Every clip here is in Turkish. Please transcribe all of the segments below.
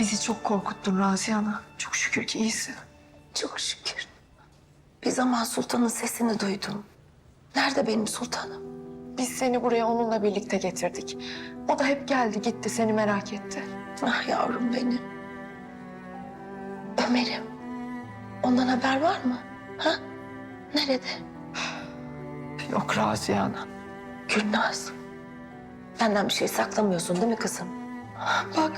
Bizi çok korkuttun Raziye Ana. Çok şükür ki iyisin. Çok şükür. Bir zaman sultanın sesini duydum. Nerede benim sultanım? Biz seni buraya onunla birlikte getirdik. O da hep geldi gitti seni merak etti. Ah yavrum benim. Ömer'im. Ondan haber var mı? Ha? Nerede? Yok Raziye Ana. Gülnaz. Benden bir şey saklamıyorsun değil mi kızım? Bak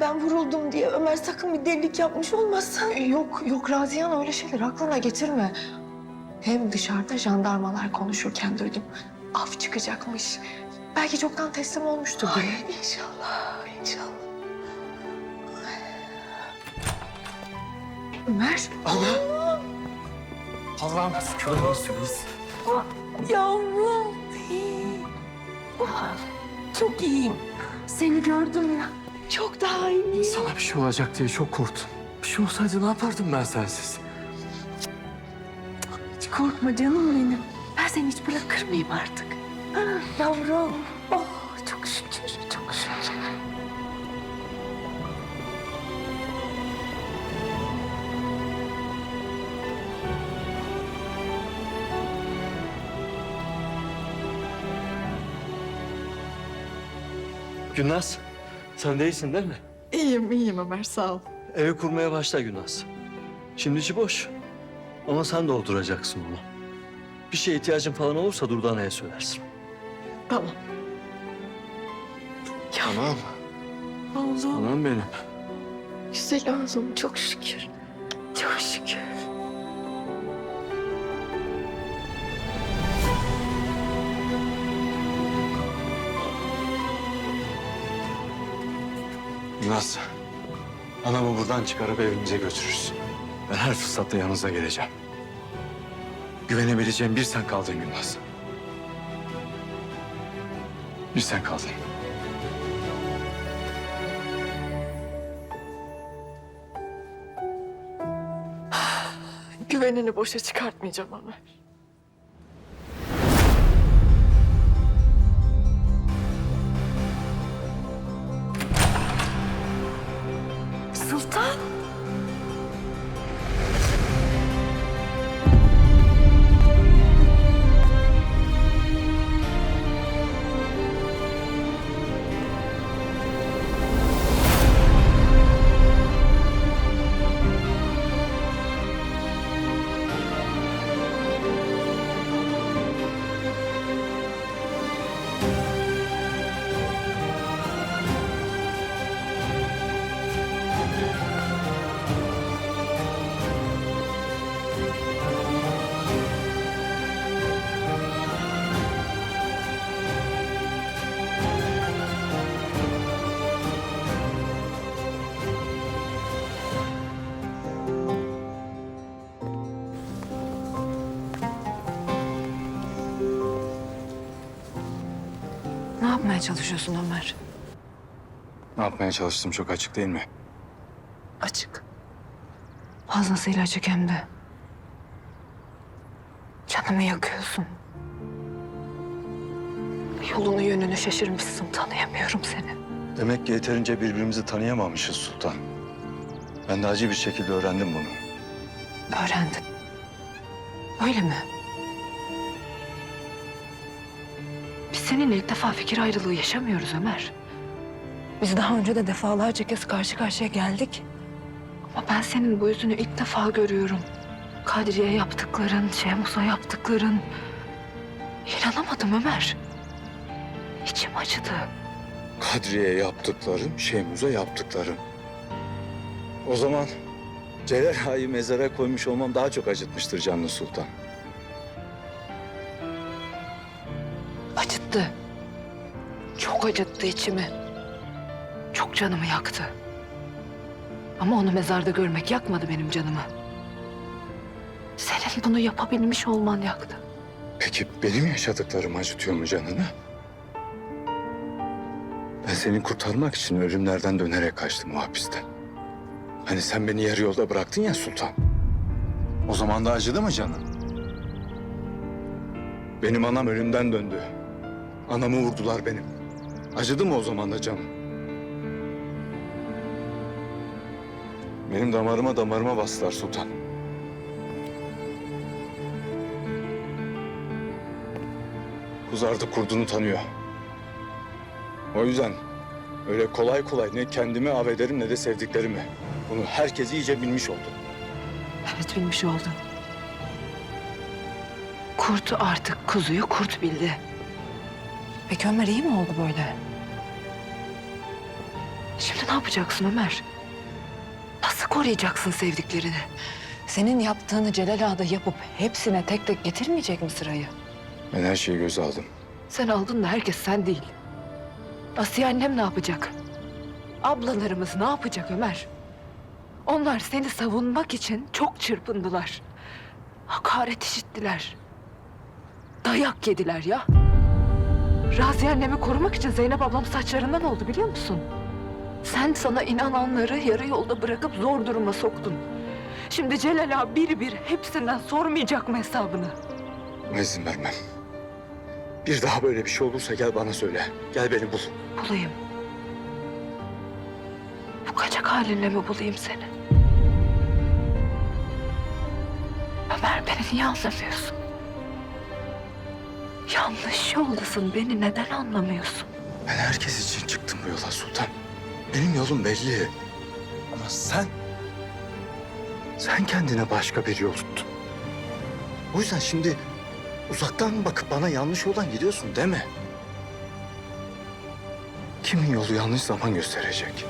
ben vuruldum diye Ömer sakın bir delilik yapmış olmasın. Yok yok Raziye Ana öyle şeyler aklına getirme. Hem dışarıda jandarmalar konuşurken duydum. Af çıkacakmış. Belki çoktan teslim olmuştur Ay diye. inşallah, inşallah. Ömer. Allah'ım şükürler olsun biz. Yavrum. Ah, Çok iyiyim. Seni gördüm ya. Çok daha iyiyim. Sana bir şey olacak diye çok korktum. Bir şey olsaydı ne yapardım ben sensiz? Hiç korkma canım benim. Ben seni hiç bırakır mıyım artık? Ah, yavrum. Oh çok şükür. Gülnaz, sen değilsin değil mi? İyiyim iyiyim Ömer sağ ol. Evi kurmaya başla Gülnaz. Şimdi içi boş. Ama sen dolduracaksın bunu. Bir şeye ihtiyacın falan olursa Durdana'ya söylersin. Tamam. Tamam. Oğlum, Tamam benim. güzel oğlum çok şükür. Çok şükür. Yılmaz, anamı buradan çıkarıp evimize götürürüz. Ben her fırsatta yanınıza geleceğim. Güvenebileceğim bir sen kaldın Yılmaz. Bir sen kaldın. Güvenini boşa çıkartmayacağım Ömer. Sultan. Ne yapmaya çalışıyorsun Ömer? Ne yapmaya çalıştım çok açık değil mi? Açık. Fazlasıyla açık hem de. Canımı yakıyorsun. Yolunu yönünü şaşırmışsın. Tanıyamıyorum seni. Demek ki yeterince birbirimizi tanıyamamışız Sultan. Ben de acı bir şekilde öğrendim bunu. Öğrendin. Öyle mi? Seninle ilk defa fikir ayrılığı yaşamıyoruz Ömer. Biz daha önce de defalarca kez karşı karşıya geldik. Ama ben senin bu yüzünü ilk defa görüyorum. Kadriye yaptıkların, Şemus'a yaptıkların. İnanamadım Ömer. İçim acıdı. Kadriye yaptıklarım, Şemuz'a yaptıklarım. O zaman Celal Ağa'yı mezara koymuş olmam daha çok acıtmıştır Canlı Sultan. Acıttı. Çok acıttı içimi. Çok canımı yaktı. Ama onu mezarda görmek yakmadı benim canımı. Senin bunu yapabilmiş olman yaktı. Peki benim yaşadıklarım acıtıyor mu canını? Ben seni kurtarmak için ölümlerden dönerek kaçtım o hapisten. Hani sen beni yarı yolda bıraktın ya Sultan. O zaman da acıdı mı canın? Benim anam ölümden döndü. Anamı vurdular benim. Acıdı mı o zaman da canım? Benim damarıma damarıma bastılar sultan. Kuzardı kurdunu tanıyor. O yüzden öyle kolay kolay ne kendimi av ederim ne de sevdiklerimi. Bunu herkes iyice bilmiş oldu. Evet bilmiş oldun. Kurtu artık kuzuyu kurt bildi. Peki Ömer iyi mi oldu böyle? Şimdi ne yapacaksın Ömer? Nasıl koruyacaksın sevdiklerini? Senin yaptığını Celal Ağa'da yapıp hepsine tek tek getirmeyecek mi sırayı? Ben her şeyi göze aldım. Sen aldın da herkes sen değil. Asiye annem ne yapacak? Ablalarımız ne yapacak Ömer? Onlar seni savunmak için çok çırpındılar. Hakaret işittiler. Dayak yediler ya. Raziye annemi korumak için Zeynep ablam saçlarından oldu biliyor musun? Sen sana inananları yarı yolda bırakıp zor duruma soktun. Şimdi Celal ağa bir bir hepsinden sormayacak mı hesabını? Buna izin vermem. Bir daha böyle bir şey olursa gel bana söyle. Gel beni bul. Bulayım. Bu kaçak halinle mi bulayım seni? Ömer beni niye anlamıyorsun? Yanlış yoldasın. Beni neden anlamıyorsun? Ben herkes için çıktım bu yola sultan. Benim yolum belli. Ama sen... Sen kendine başka bir yol tuttun. O yüzden şimdi uzaktan bakıp bana yanlış yoldan gidiyorsun deme. Kimin yolu yanlış zaman gösterecek.